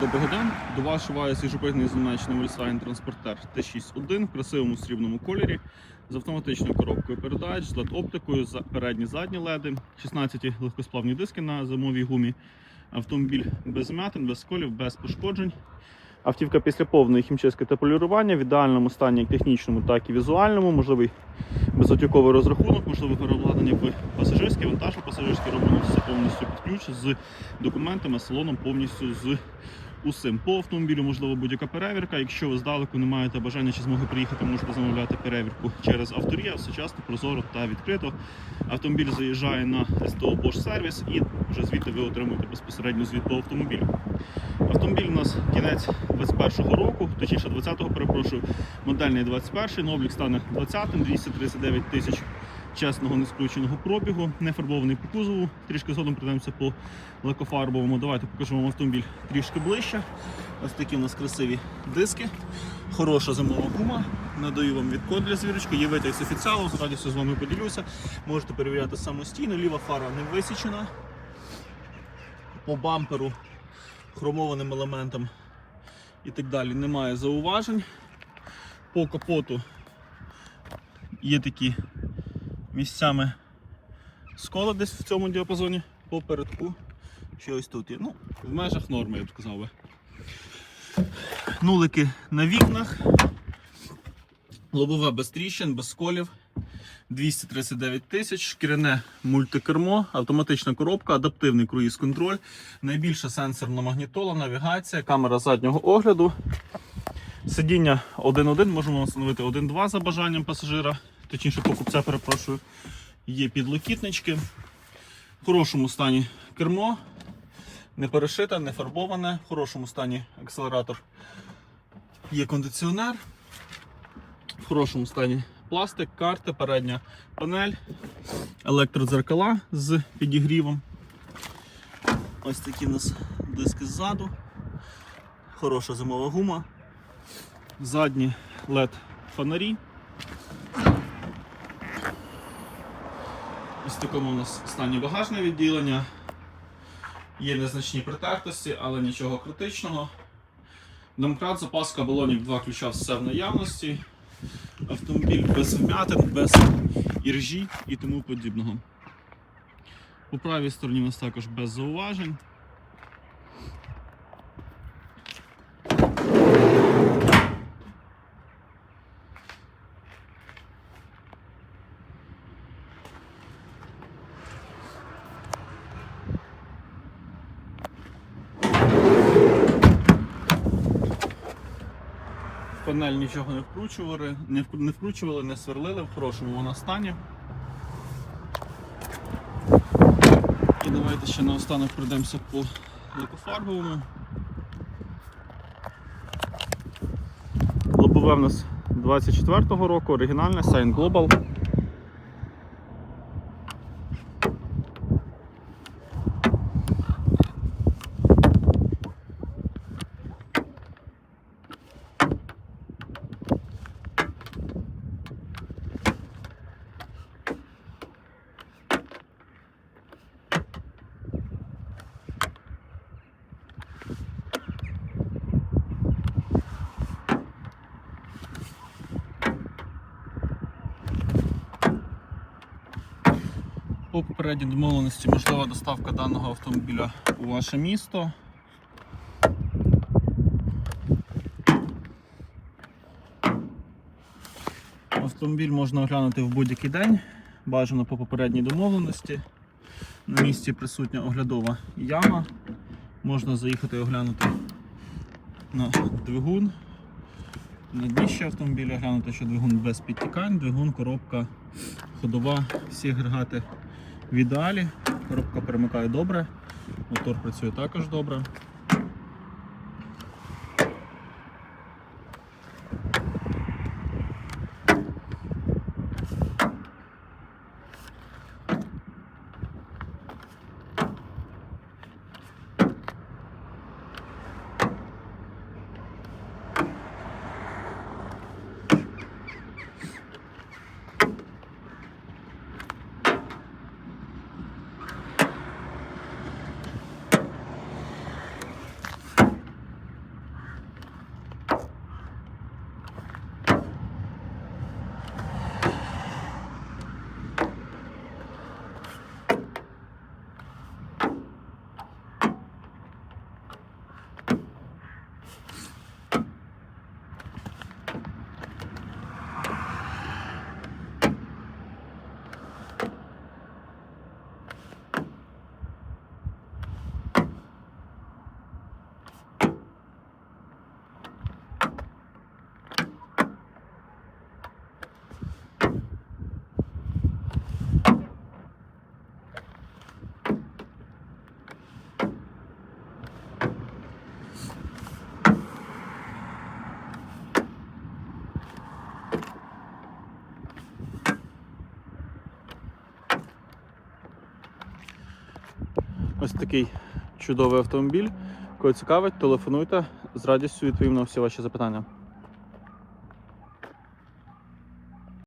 Доброго дня. До вас шиває свіжопригнаний з Німеччини Volkswagen Transporter T61 в красивому срібному кольорі з автоматичною коробкою передач, з LED-оптикою, передні задні леди, 16 легкосплавні диски на зимовій гумі. Автомобіль без м'ятин, без сколів, без пошкоджень. Автівка після повної хімчистки та полірування в ідеальному стані як технічному, так і візуальному, можливий безотюковий розрахунок, можливе переобладнання в пасажирський, вантажно-пасажирський, робимо все повністю під з документами, салоном повністю з усім. По автомобілю можливо будь-яка перевірка. Якщо ви здалеку не маєте бажання чи змоги приїхати, можете замовляти перевірку через авторія, все часто, прозоро та відкрито. Автомобіль заїжджає на СТО сервіс і вже звідти ви отримуєте безпосередньо звіт по автомобілю. Автомобіль у нас кінець 21-го року, точніше 20-го, перепрошую, модельний 21-й, на облік стане 20-м, 239 тисяч чесного нескрученого пробігу, не фарбований по кузову. Трішки згодом прийдемося по лакофарбовому. Давайте покажу вам автомобіль трішки ближче. Ось такі у нас красиві диски, хороша зимова гума. Надаю вам відкод для звірочки, є витяг з офіціалу, з радістю з вами поділюся. Можете перевіряти самостійно, ліва фара не висічена. По бамперу хромованим елементам і так далі немає зауважень. По капоту є такі місцями скола десь в цьому діапазоні, по передку. Що ось тут є. Ну, в межах норми, я б сказав би. Нулики на вікнах. Лобове без тріщин, без сколів. 239 тисяч, шкіряне мультикермо, автоматична коробка, адаптивний круїз-контроль, найбільша сенсорна магнітола, навігація, камера заднього огляду. Сидіння 1.1, можемо встановити 1.2 за бажанням пасажира, точніше покупця, перепрошую. Є підлокітнички. В хорошому стані кермо, не перешите, не фарбоване, в хорошому стані акселератор. Є кондиціонер. В хорошому стані пластик, карти, передня панель, електродзеркала з підігрівом. Ось такі у нас диски ззаду. Хороша зимова гума. Задні LED фонарі. Ось такому у нас стані багажне відділення. Є незначні притертості, але нічого критичного. Домкрат, запаска балонів, два ключа все в наявності. Автомобіль без вмятин, без іржі і тому подібного. По правій стороні у нас також без зауважень. Панель нічого не вкручували, не, вкру- не вкручували, не сверлили, в хорошому вона стані. І давайте ще наостанок пройдемося по лакофарбовому. Лобове в нас 24-го року, оригінальне Sign Global. По попередній домовленості можлива доставка даного автомобіля у ваше місто. Автомобіль можна оглянути в будь-який день, бажано по попередній домовленості. На місці присутня оглядова яма. Можна заїхати і оглянути на двигун. На дніще автомобіля глянути, що двигун без підтікань, двигун, коробка ходова, всі агрегати в ідеалі. Коробка перемикає добре, мотор працює також добре. Такий чудовий автомобіль. Кого цікавить, телефонуйте. З радістю відповім на всі ваші запитання.